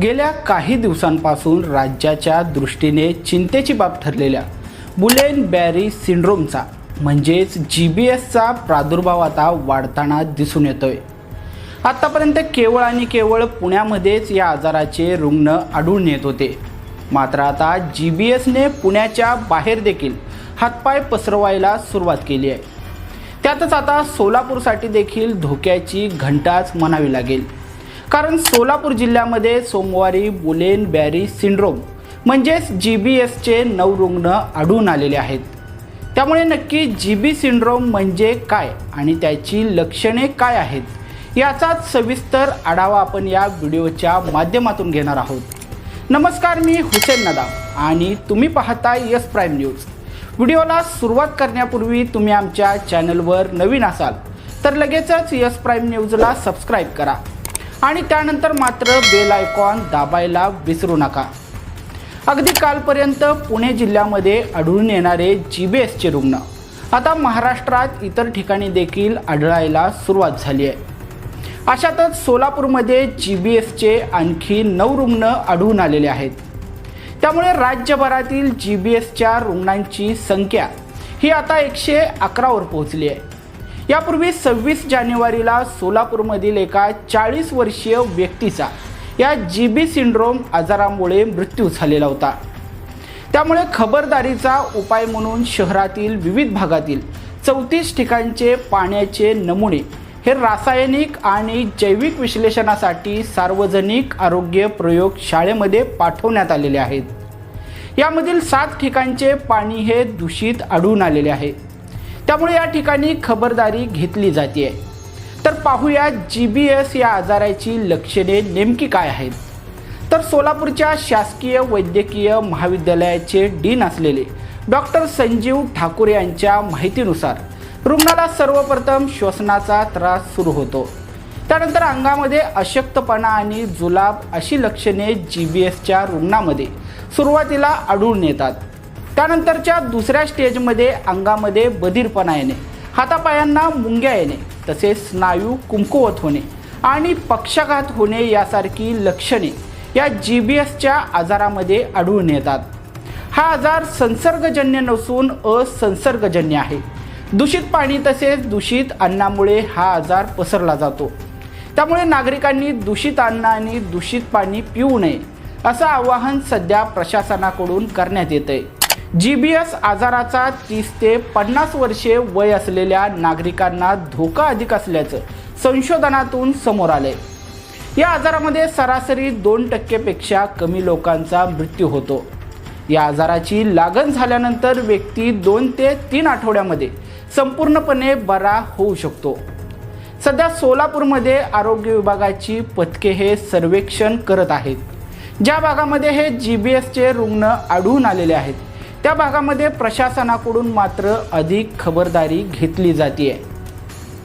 गेल्या काही दिवसांपासून राज्याच्या दृष्टीने चिंतेची बाब ठरलेल्या बुलेन बॅरी सिंड्रोमचा म्हणजेच जी बी एसचा प्रादुर्भाव आता वाढताना दिसून येतोय. आत्तापर्यंत केवळ आणि केवळ पुण्यामध्येच या आजाराचे रुग्ण आढळून येत होते. मात्र आता जी बी एसने पुण्याच्या बाहेर देखील हातपाय पसरवायला सुरुवात केली आहे. त्यातच आता सोलापूरसाठी देखील धोक्याची घंटाच म्हणावी लागेल. कारण सोलापूर जिल्ह्यामध्ये सोमवारी बुलेन बॅरी सिंड्रोम म्हणजेच जी बी एसचे नऊ रुग्ण आढळून आलेले आहेत. त्यामुळे नक्की जी बी सिंड्रोम म्हणजे काय आणि त्याची लक्षणे काय आहेत याचाच सविस्तर आढावा आपण या व्हिडिओच्या माध्यमातून घेणार आहोत. नमस्कार मी हुसेन नदा आणि तुम्ही पाहता यस प्राईम न्यूज. व्हिडिओला सुरुवात करण्यापूर्वी तुम्ही आमच्या चॅनलवर नवीन असाल तर लगेचच यस प्राईम न्यूजला सबस्क्राईब करा. आणि त्यानंतर मात्र बेल आयकॉन दाबायला विसरू नका. अगदी कालपर्यंत पुणे जिल्ह्यामध्ये आढळून येणारे जी बी एसचे रुग्ण. आता महाराष्ट्रात इतर ठिकाणी देखील आढळायला सुरुवात झाली आहे. अशातच सोलापूरमध्ये जी बी एसचे आणखी नऊ रुग्ण आढळून आलेले आहेत. त्यामुळे राज्यभरातील जी बी एसच्या रुग्णांची संख्या ही आता एकशे अकरावर पोहोचली आहे. यापूर्वी सव्वीस जानेवारीला सोलापूरमधील एका चाळीस वर्षीय व्यक्तीचा या जी बी सिंड्रोम आजारामुळे मृत्यू झालेला होता. त्यामुळे खबरदारीचा उपाय म्हणून शहरातील विविध भागातील चौतीस ठिकाणचे पाण्याचे नमुने हे रासायनिक आणि जैविक विश्लेषणासाठी सार्वजनिक आरोग्य प्रयोग शाळेमध्ये पाठवण्यात आलेले आहेत. यामधील सात ठिकाणचे पाणी हे दूषित आढळून आलेले आहे. त्यामुळे या ठिकाणी खबरदारी घेतली जाते तर पाहूया जी बी एस या आजाराची लक्षणे नेमकी काय आहेत. तर सोलापूरच्या शासकीय वैद्यकीय महाविद्यालयाचे डीन असलेले डॉक्टर संजीव ठाकूर यांच्या माहितीनुसार रुग्णाला सर्वप्रथम श्वसनाचा त्रास सुरू होतो. त्यानंतर अंगामध्ये अशक्तपणा आणि जुलाब अशी लक्षणे जी बी एसच्या रुग्णामध्ये सुरुवातीला आढळून येतात. त्यानंतरच्या दुसऱ्या स्टेजमध्ये अंगामध्ये बधीरपणा येणे हातापायांना मुंग्या येणे तसेच स्नायू कुंकुवत होणे आणि पक्षाघात होणे यासारखी लक्षणे या जी बी एसच्या आजारामध्ये आढळून येतात. हा आजार संसर्गजन्य नसून असंसर्गजन्य आहे. दूषित पाणी तसेच दूषित अन्नामुळे हा आजार पसरला जातो. त्यामुळे नागरिकांनी दूषित अन्न आणि दूषित पाणी पिऊ नये असं आवाहन सध्या प्रशासनाकडून करण्यात येत आहे जी बी एस आजाराचा तीस ते पन्नास वर्षे वय असलेल्या नागरिकांना धोका अधिक असल्याचं संशोधनातून समोर आलंय. या आजारामध्ये सरासरी दोन टक्केपेक्षा कमी लोकांचा मृत्यू होतो. या आजाराची लागण झाल्यानंतर व्यक्ती दोन ते तीन आठवड्यामध्ये संपूर्णपणे बरा होऊ शकतो. सध्या सोलापूरमध्ये आरोग्य विभागाची पथके हे सर्वेक्षण करत आहेत. ज्या भागामध्ये हे जी बी एसचे रुग्ण आढळून आलेले आहेत. त्या भागामध्ये प्रशासनाकडून मात्र अधिक खबरदारी घेतली जाते